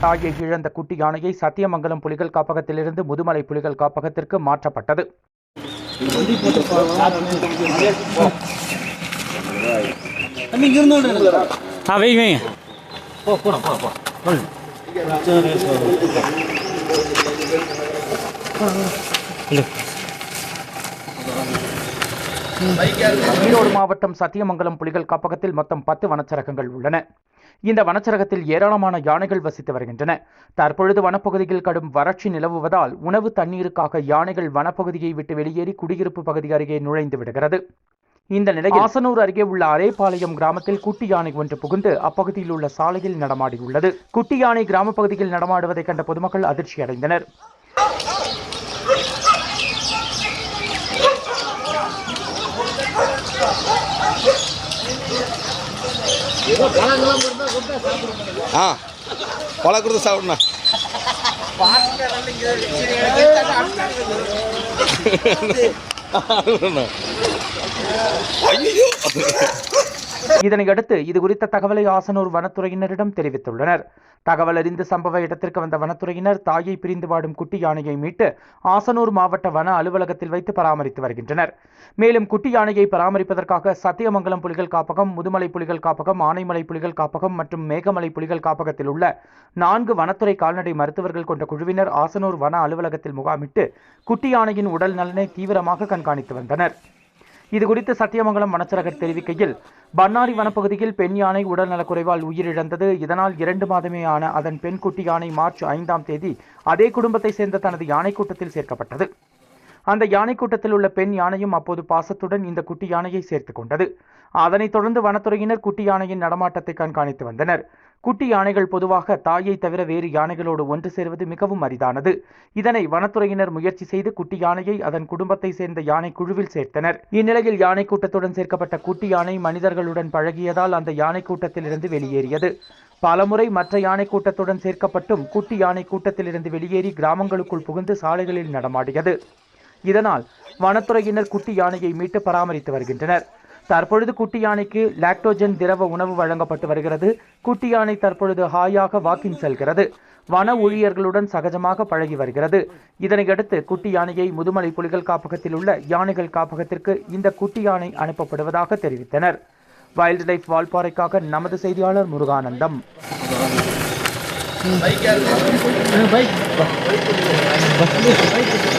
தாயை இழந்த குட்டி யானையை சத்தியமங்கலம் புலிகள் காப்பகத்திலிருந்து முதுமலை புலிகள் காப்பகத்திற்கு மாற்றப்பட்டது. ஈரோடு மாவட்டம் சத்தியமங்கலம் புலிகள் காப்பகத்தில் மொத்தம் பத்து வனச்சரகங்கள் உள்ளன. இந்த வனச்சரகத்தில் ஏராளமான யானைகள் வசித்து வருகின்றன. தற்பொழுது வனப்பகுதியில் கடும் வறட்சி நிலவுவதால் உணவு தண்ணீருக்காக யானைகள் வனப்பகுதியை விட்டு வெளியேறி குடியிருப்பு பகுதி அருகே நுழைந்து விடுகிறது. இந்த நிலையில் ஆசனூர் அருகே உள்ள அரேபாளையம் கிராமத்தில் குட்டி யானை ஒன்று புகுந்து அப்பகுதியில் உள்ள சாலையில் நடமாடியுள்ளது. குட்டி யானை கிராம பகுதியில் நடமாடுவதைக் கண்ட பொதுமக்கள் அதிர்ச்சி அடைந்தனர் ஆ பழம் கொடுத்து சாப்பிடணும் ஐயோ. இதனையடுத்து இது குறித்த தகவலை ஆசனூர் வனத்துறையினரிடம் தெரிவித்துள்ளனர். தகவல் அறிந்து சம்பவ இடத்திற்கு வந்த வனத்துறையினர் தாயை பிரிந்து வாடும் குட்டி யானையை மீட்டு ஆசனூர் மாவட்ட வன அலுவலகத்தில் வைத்து பராமரித்து வருகின்றனர். மேலும் குட்டி யானையை பராமரிப்பதற்காக சத்தியமங்கலம் புலிகள் காப்பகம் முதுமலை புலிகள் காப்பகம் ஆனைமலை புலிகள் காப்பகம் மற்றும் மேகமலை புலிகள் காப்பகத்தில் உள்ள நான்கு வனத்துறை கால்நடை மருத்துவர்கள் கொண்ட குழுவினர் ஆசனூர் வன அலுவலகத்தில் முகாமிட்டு குட்டி யானையின் உடல் நலனை தீவிரமாக கண்காணித்து வந்தனர். இது குறித்து சத்தியமங்கலம் வனச்சரகர் தெரிவிக்கையில் பன்னாரி வனப்பகுதியில் பெண் யானை உடல் நலக்குறைவால் உயிரிழந்தது. இதனால் இரண்டு மாதமே ஆன அதன் பெண் குட்டி யானை மார்ச் ஐந்தாம் தேதி அதே குடும்பத்தை சேர்ந்த தனது யானை கூட்டத்தில் சேர்க்கப்பட்டது. அந்த யானை கூட்டத்தில் உள்ள பெண் யானையும் அப்போது பாசத்துடன் இந்த குட்டி யானையை சேர்த்துக் கொண்டது. அதனைத் தொடர்ந்து வனத்துறையினர் குட்டி யானையின் நடமாட்டத்தை கண்காணித்து வந்தனர். குட்டி யானைகள் பொதுவாக தாயை தவிர வேறு யானைகளோடு ஒன்று சேர்வது மிகவும் அரிதானது. இதனை வனத்துறையினர் முயற்சி செய்து குட்டி யானையை அதன் குடும்பத்தை சேர்ந்த யானை குழுவில் சேர்த்தனர். இந்நிலையில் யானை கூட்டத்துடன் சேர்க்கப்பட்ட குட்டி யானை மனிதர்களுடன் பழகியதால் அந்த யானை கூட்டத்திலிருந்து வெளியேறியது. பலமுறை மற்ற யானை கூட்டத்துடன் சேர்க்கப்பட்டும் குட்டி யானை கூட்டத்திலிருந்து வெளியேறி கிராமங்களுக்குள் புகுந்து சாலைகளில் நடமாடியது. இதனால் வனத்துறையினர் குட்டி யானையை மீட்டு பராமரித்து வருகின்றனர். தற்பொழுது குட்டி யானைக்கு லாக்டோஜன் திரவ உணவு வழங்கப்பட்டு வருகிறது. குட்டி யானை தற்பொழுது ஹாயாக வாக்கிங் செல்கிறது. வன ஊழியர்களுடன் சகஜமாக பழகி வருகிறது. இதனையடுத்து குட்டி யானையை முதுமலை புலிகள் காப்பகத்தில் உள்ள யானைகள் காப்பகத்திற்கு இந்த குட்டி யானை அனுப்பப்படுவதாக தெரிவித்தனர். வைல்ட் லைஃப் வால்பாறைக்காக நமது செய்தியாளர் முருகானந்தம். பைக்.